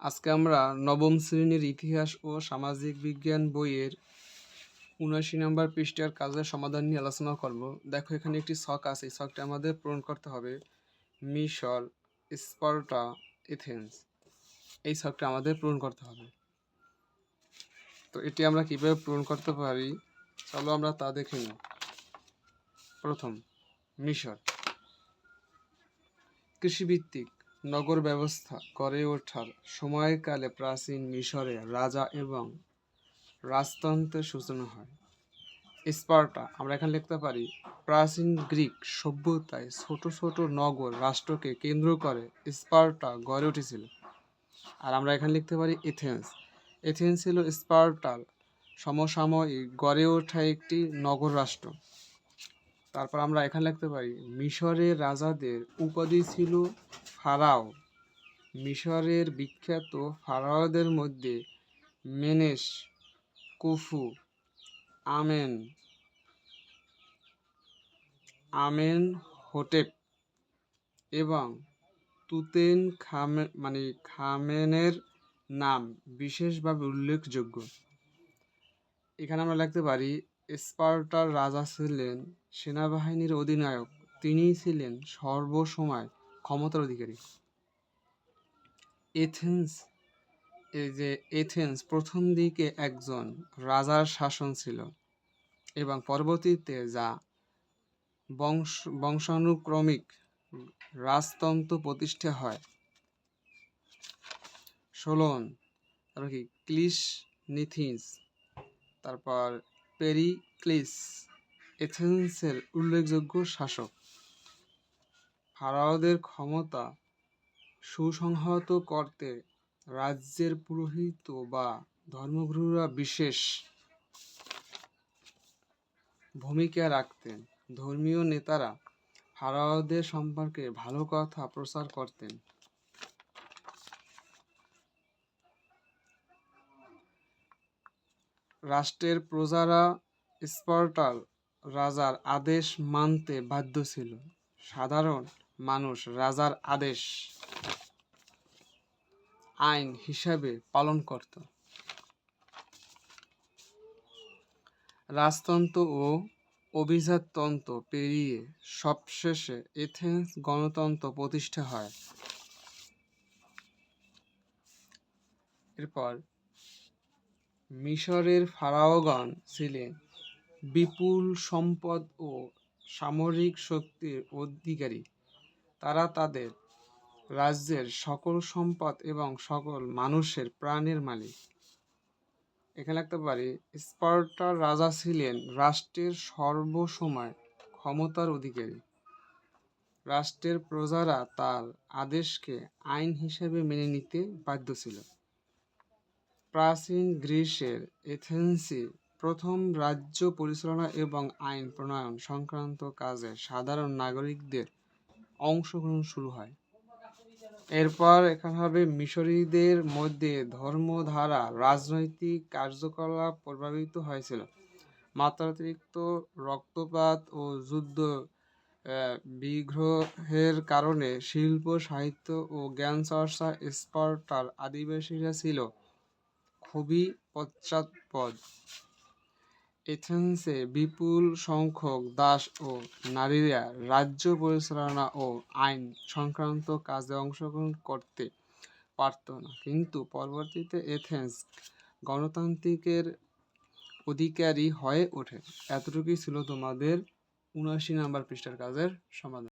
আজকে আমরা নবম শ্রেণির ইতিহাস ও সামাজিক বিজ্ঞান বইয়ের উনআশি নম্বর পৃষ্ঠার কাজের সমাধান নিয়ে আলোচনা করব। দেখো, এখানে একটি শখ আছে। এই ছকটা আমাদের পূরণ করতে হবে। মিশর, স্পার্টা, এথেন্স। এই শখটা আমাদের পূরণ করতে হবে। তো এটি আমরা কীভাবে পূরণ করতে পারি? চলো আমরা তা দেখে নিই। প্রথম, মিশর। কৃষিভিত্তিক। নগর ব্যবস্থা গড়ে ওঠার সময়কালে প্রাচীন মিশরে রাজা এবং রাজতন্ত্রের সূচনা হয়। স্পার্টা, আমরা এখানে লিখতে পারি, প্রাচীন গ্রিক সভ্যতায় ছোট ছোট নগর রাষ্ট্রকে কেন্দ্র করে স্পার্টা গড়ে উঠেছিল। আর আমরা এখানে লিখতে পারি এথেন্স। এথেন্স ছিল স্পার্টার সমসাময়িক গড়ে ওঠা একটি নগর রাষ্ট্র। তারপর আমরা এখানে লিখতে পারি, মিশরের রাজাদের উপাধি ছিল ফারাও। মিশরের বিখ্যাত ফারাওদের মধ্যে Menes Khufu, Amen Amenhotep এবং তুতেন খামে মানে খামেনের নাম বিশেষভাবে উল্লেখযোগ্য। এখানে আমরা লিখতে পারি স্পার্টার রাজা ছিলেন সেনাবাহিনীর অধিনায়ক। তিনিই ছিলেন সর্বসময় ক্ষমতার অধিকারী। এথেন্স, এই যে এথেন্স প্রথম দিকে একজন রাজার শাসন ছিল এবং পরবর্তীতে যা বংশ, বংশানুক্রমিক রাজতন্ত্র প্রতিষ্ঠা হয়। সোলন, তারপর কি? ক্লিস নিথিন্স তারপর পেরিক্লিস, এথেন্সের উল্লেখযোগ্য শাসক। ফারাওদের ক্ষমতা সুসংহত করতে রাজ্যের পুরোহিত বা ধর্মগুরুরা বিশেষ ভূমিকা রাখতেন। ধর্মীয় নেতারা ফারাওদের সম্পর্কে ভালো কথা প্রচার করতেন। রাষ্ট্রের প্রজারা স্পার্টাল রাজার আদেশ মানতে বাধ্য ছিল। সাধারণ মানুষ রাজার আদেশ আইন হিসাবে পালন করত। রাজতন্ত্র ও অভিজাততন্ত্র পেরিয়ে সবশেষে এথেন্স গণতন্ত্র প্রতিষ্ঠা হয়। এরপর মিশরের ফারাওগণ ছিলেন বিপুল সম্পদ ও সামরিক শক্তির অধিকারী। তারা তাদের রাজ্যের সকল সম্পদ এবং সকল মানুষের প্রাণের মালিক। এখানে লিখতে পারি, স্পার্টার রাজা ছিলেন রাষ্ট্রের সর্বসময় ক্ষমতার অধিকারী। রাষ্ট্রের প্রজারা তার আদেশকে আইন হিসেবে মেনে নিতে বাধ্য ছিল। প্রাচীন গ্রীসের এথেন্সি প্রথম রাজ্য পরিচালনা এবং আইন প্রণয়ন সংক্রান্ত কাজে সাধারণ নাগরিকদের অংশগ্রহণ শুরু হয়। এরপর এখানে হবে মিশরীদের মধ্যে ধর্মধারা, রাজনৈতিক কার্যকলাপ প্রভাবিত হয়েছিল। মাত্রাতিরিক্ত রক্তপাত ও যুদ্ধ বিগ্রহের কারণে শিল্প, সাহিত্য ও জ্ঞান চর্চা স্পার্টার আদিবাসীরা ছিল খুবই পশ্চাৎপদ। এথেন্সে বিপুল সংখ্যক দাস ও নারীরা রাজ্য পরিচালনা ও আইন সংক্রান্ত কাজে অংশগ্রহণ করতে পারত না। কিন্তু পরবর্তীতে এথেন্স গণতান্ত্রিকের অধিকারী হয়ে ওঠে। এতটুকুই ছিল তোমাদের উনআশি নাম্বার পৃষ্ঠার কাজের সমাধান।